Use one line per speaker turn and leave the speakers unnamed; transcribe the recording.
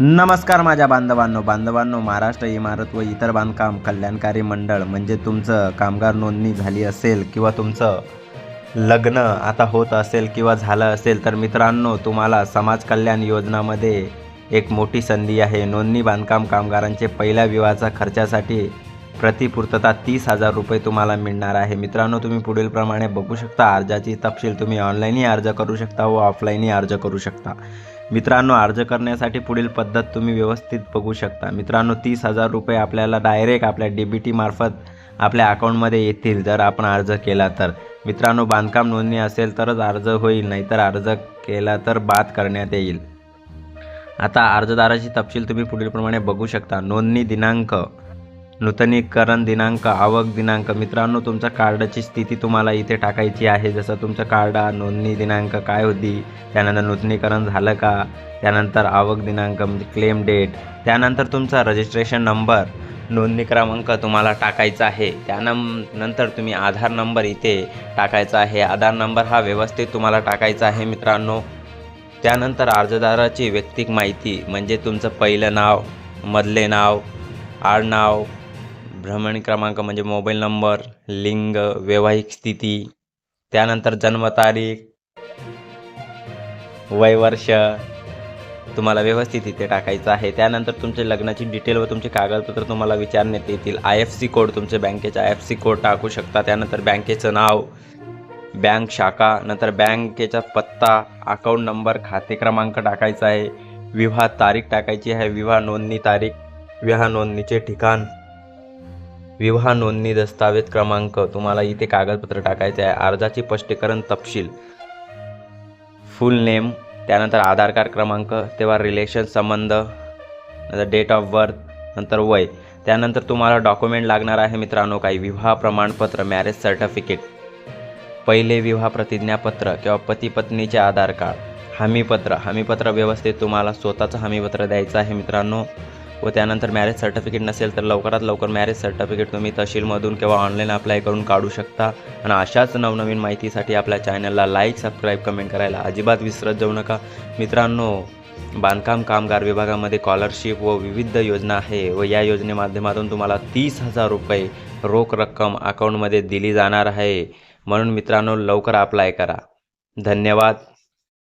नमस्कार माझ्या बांधवांनो बांधवांनो महाराष्ट्र इमारत व इतर बांधकाम कल्याणकारी मंडळ म्हणजे तुमचं कामगार नोंदणी झाली असेल किंवा तुमचं लग्न आता होत असेल किंवा झालं असेल तर मित्रांनो तुम्हाला समाज कल्याण योजनामध्ये एक मोठी संधी आहे. नोंदणी बांधकाम कामगारांचे पहिल्या विवाहाच्या खर्चासाठी प्रतिपूर्तता तीस हजार रुपये तुम्हाला मिळणार आहे. मित्रांनो तुम्ही पुढीलप्रमाणे बघू शकता. अर्जाची तपशील तुम्ही ऑनलाईनही अर्ज करू शकता व ऑफलाईनही अर्ज करू शकता. मित्रांनो अर्ज करण्यासाठी पुढील पद्धत तुम्ही व्यवस्थित बघू शकता. मित्रांनो तीस हजार रुपये आपल्याला डायरेक्ट आपल्या डी बी टीमार्फत आपल्या अकाउंटमध्ये येतील जर आपण अर्ज केला तर. मित्रांनो बांधकाम नोंदणी असेल तरच अर्ज होईल नाहीतर अर्ज केला तर बाद करण्यात येईल. आता अर्जदाराची तपशील तुम्ही पुढीलप्रमाणे बघू शकता. नोंदणी दिनांक नूतनीकरण दिनांक आवक दिनांक. मित्रांनो तुमच्या कार्डाची स्थिती तुम्हाला इथे टाकायची आहे. जसं तुमचं कार्ड नोंदणी दिनांक काय होती त्यानंतर नूतनीकरण झालं का त्यानंतर आवक दिनांक म्हणजे क्लेम डेट त्यानंतर तुमचा रजिस्ट्रेशन नंबर नोंदणी क्रमांक तुम्हाला टाकायचा आहे. त्यानं नंतर तुम्ही आधार नंबर इथे टाकायचा आहे. आधार नंबर हा व्यवस्थित तुम्हाला टाकायचा आहे मित्रांनो. त्यानंतर अर्जदाराची व्यक्तिक माहिती म्हणजे तुमचं पहिलं नाव मधले नाव आडनाव भ्रमण क्रमांक म्हणजे मोबाईल नंबर लिंग वैवाहिक स्थिती त्यानंतर जन्मतारीख वय वर्ष तुम्हाला व्यवस्थित इथे टाकायचं आहे. त्यानंतर तुमचे लग्नाची डिटेल व तुमचे कागदपत्र तुम्हाला विचारण्यात येतील. आय एफ सी कोड तुमचे बँकेचा आय एफ सी कोड टाकू शकता. त्यानंतर बँकेचं नाव बँक शाखा नंतर बँकेचा पत्ता अकाउंट नंबर खाते क्रमांक टाकायचा आहे. विवाह तारीख टाकायची आहे. विवाह नोंदणी तारीख विवाह नोंदणीचे ठिकाण. विवाह नोंदणी दस्तावेज क्रमांक तुम्हाला इथे कागदपत्र टाकायचे आहे. अर्जाची स्पष्टीकरण तपशील. फुल नेम त्यानंतर आधार कार्ड क्रमांक तेव्हा रिलेशन संबंध नंतर डेट ऑफ बर्थ नंतर वय. त्यानंतर तुम्हाला डॉक्युमेंट लागणार आहे मित्रांनो काही विवाह प्रमाणपत्र मॅरेज सर्टिफिकेट पहिले विवाह प्रतिज्ञापत्र किंवा पती पत्नीचे आधार कार्ड हमीपत्र. हमीपत्र व्यवस्थित तुम्हाला स्वतःचं हमीपत्र द्यायचं आहे मित्रांनो. व त्यानंतर मॅरेज सर्टिफिकेट नसेल तर लवकरात लवकर मॅरेज सर्टिफिकेट तुम्ही तहसीलमधून किंवा ऑनलाईन अप्लाय करून काढू शकता. आणि अशाच नवनवीन माहितीसाठी आपल्या चॅनलला लाईक सबस्क्राईब कमेंट करायला अजिबात विसरत जाऊ नका. मित्रांनो बांधकाम कामगार विभागामध्ये स्कॉलरशिप व विविध योजना आहे व या योजने माध्यमातून तुम्हाला तीस हजार रुपये रोख रक्कम अकाउंटमध्ये दिली जाणार आहे. म्हणून मित्रांनो लवकर अप्लाय करा. धन्यवाद.